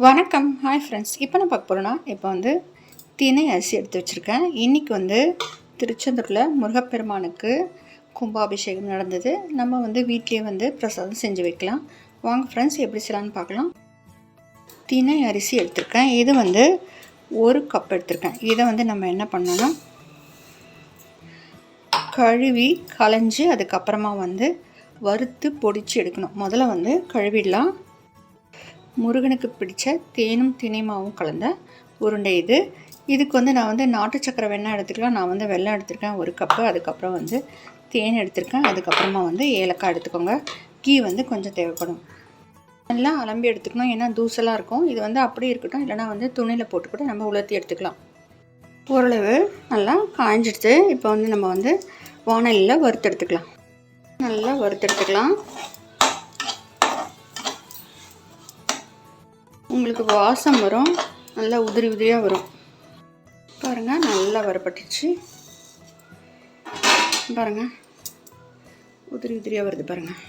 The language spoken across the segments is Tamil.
வணக்கம். ஹாய் ஃப்ரெண்ட்ஸ் இப்போ நான் பார்க்க போகிறோன்னா இப்போ வந்து தினை அரிசி எடுத்து வச்சுருக்கேன். இன்றைக்கி வந்து திருச்செந்தூரில் முருகப்பெருமானுக்கு கும்பாபிஷேகம் நடந்தது. நம்ம வந்து வீட்லேயே வந்து பிரசாதம் செஞ்சு வைக்கலாம். வாங்க ஃப்ரெண்ட்ஸ் எப்படி செய்யலான்னு பார்க்கலாம். தினை அரிசி எடுத்திருக்கேன். இது வந்து ஒரு கப் எடுத்திருக்கேன். இதை வந்து நம்ம என்ன பண்ணோன்னா கழுவி களைஞ்சி அதுக்கப்புறமா வந்து வறுத்து பொடிச்சு எடுக்கணும். முதல்ல வந்து கழுவிடலாம். முருகனுக்கு பிடிச்ச தேனும் தினைமாவும் கலந்த உருண்டை இது. இதுக்கு வந்து நான் வந்து நாட்டு சக்கரை வெண்ணெய் எடுத்துக்கலாம். நான் வந்து வெள்ளம் எடுத்திருக்கேன் ஒரு கப்பு அதுக்கப்புறம் வந்து தேன் எடுத்திருக்கேன். அதுக்கப்புறமா வந்து ஏலக்காய் எடுத்துக்கோங்க. கீ வந்து கொஞ்சம் தேவைப்படும். நல்லா அலம்பி எடுத்துக்கணும். ஏன்னா தூசலாக இருக்கும். இது வந்து அப்படியே இருக்கட்டும். இல்லைனா வந்து துணியில் போட்டு கூட நம்ம உலர்த்தி எடுத்துக்கலாம். ஓரளவு நல்லா காய்ஞ்சிடுச்சு இப்போ வந்து நம்ம வந்து வானலியில் வறுத்து எடுத்துக்கலாம். நல்லா வறுத்து உங்களுக்கு வாசம் வரும். நல்லா உதிரி உதிரியாக வரும். பாருங்கள் நல்லா வரப்பட்டுச்சு. பாருங்கள் உதிரி உதிரியாக வருது பாருங்கள்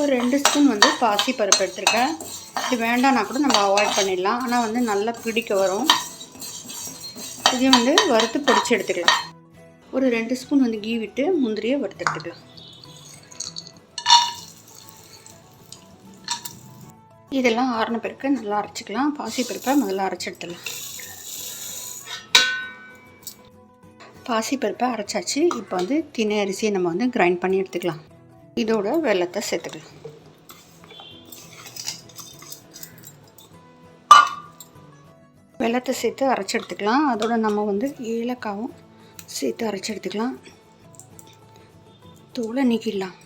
ஒரு ரெண்டு ஸ்பூன் வந்து பாசி பருப்பு எடுத்துருக்கேன். இது வேண்டாம்னா கூட நம்ம அவாய்ட் பண்ணிடலாம். ஆனால் வந்து நல்லா பிடிக்க வரும். இதையும் வந்து வறுத்து பொடிச்சு எடுத்துக்கலாம். ஒரு ரெண்டு ஸ்பூன் வந்து கீ விட்டு முந்திரியை வறுத்து எடுத்துக்கலாம். இதெல்லாம் ஆறின பிறகு நல்லா அரைச்சிக்கலாம். பாசி பருப்பை முதல்ல அரைச்சி எடுத்துடலாம் பாசி பருப்பை அரைச்சாச்சு. இப்போ வந்து தினை அரிசியை நம்ம வந்து கிரைண்ட் பண்ணி எடுத்துக்கலாம். இதோட வெள்ளத்தை சேர்த்துக்கலாம். வெள்ளத்தை சேர்த்து அரைச்சி எடுத்துக்கலாம் அதோட நம்ம வந்து ஏலக்காவும் சேர்த்து அரைச்சி எடுத்துக்கலாம் தோலை நீக்கிடலாம்.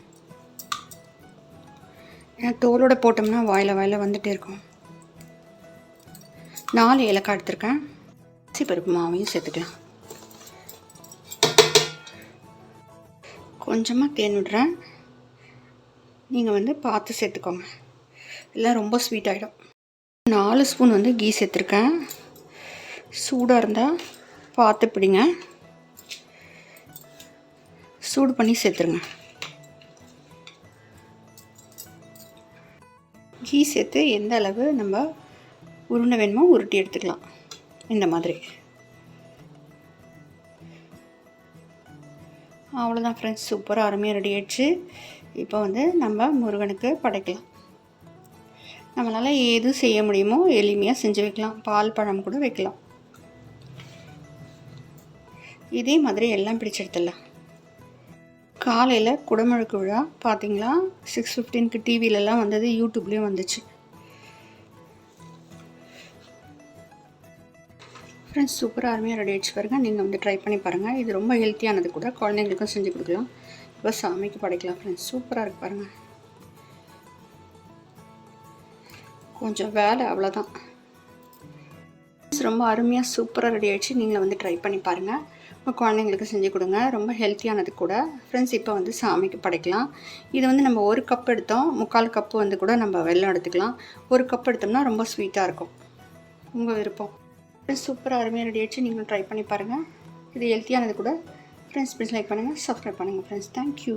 ஏன்னா தோலோடு போட்டோம்னா வாயில் வாயில் வந்துகிட்டே இருக்கும். நாலு ஏலக்காய் எடுத்திருக்கேன். பருப்பு மாவையும் சேர்த்துக்கலாம். கொஞ்சமாக தேன் விடுறேன். நீங்கள் வந்து பார்த்து சேர்த்துக்கோங்க. இல்லை ரொம்ப ஸ்வீட் ஆகிடும் நாலு ஸ்பூன் வந்து கீ சேர்த்துருக்கேன். சூடாக இருந்தால் பார்த்து பிடிங்க. சூடு பண்ணி சேர்த்துருங்க. கீ சேர்த்து எந்த அளவு நம்ம உருண்டை வேணுமோ உருட்டி எடுத்துக்கலாம். இந்த மாதிரி. அவ்வளோதான் ஃப்ரெண்ட்ஸ் சூப்பராக அருமையாக ரெடி ஆயிடுச்சு. இப்போ வந்து நம்ம முருகனுக்கு படைக்கலாம். நம்மளால் எது செய்ய முடியுமோ எளிமையாக செஞ்சு வைக்கலாம். பால் பழம் கூட வைக்கலாம். இதே மாதிரி எல்லாம் பிடிச்செடுத்துடலாம் காலையில் குடமுழுக்கு விழா பார்த்தீங்களா சிக்ஸ் ஃபிஃப்டீனுக்கு டிவிலெலாம் வந்தது யூடியூப்லேயும் வந்துச்சு. ஃப்ரெண்ட்ஸ் சூப்பராக அருமையாக ரெடி ஆகிடுச்சு பாருங்கள் நீங்கள் வந்து ட்ரை பண்ணி பாருங்கள் இது ரொம்ப ஹெல்த்தியானது கூட குழந்தைங்களுக்கும் செஞ்சு கொடுக்கலாம். இப்போ சாமிக்கு படைக்கலாம் ஃப்ரெண்ட்ஸ் சூப்பராக இருக்குது பாருங்கள் கொஞ்சம் வேலை அவ்வளோதான் ரொம்ப அருமையாக சூப்பராக ரெடி ஆகிடுச்சு நீங்களும் வந்து ட்ரை பண்ணி பாருங்கள் உங்கள் குழந்தைங்களுக்கு செஞ்சு கொடுங்க. ரொம்ப ஹெல்த்தியானது கூட. ஃப்ரெண்ட்ஸ் இப்போ வந்து சாமிக்கு படைக்கலாம். இது வந்து நம்ம ஒரு கப் எடுத்தோம். முக்கால் கப்பு வந்து கூட நம்ம வெள்ளம் எடுத்துக்கலாம். ஒரு கப் எடுத்தோம்னா ரொம்ப ஸ்வீட்டாக இருக்கும். உங்கள் விருப்பம். ஃப்ரெண்ட்ஸ் சூப்பராக அருமையாக ரெடி ஆகிடுச்சு நீங்களும் ட்ரை பண்ணி பாருங்கள் இது ஹெல்த்தியானது கூட. ஃப்ரெண்ட்ஸ் ப்ளீஸ் லைக் பண்ணுங்கள் சப்ஸ்கிரைப் பண்ணுங்கள் ஃப்ரெண்ட்ஸ் தேங்க்யூ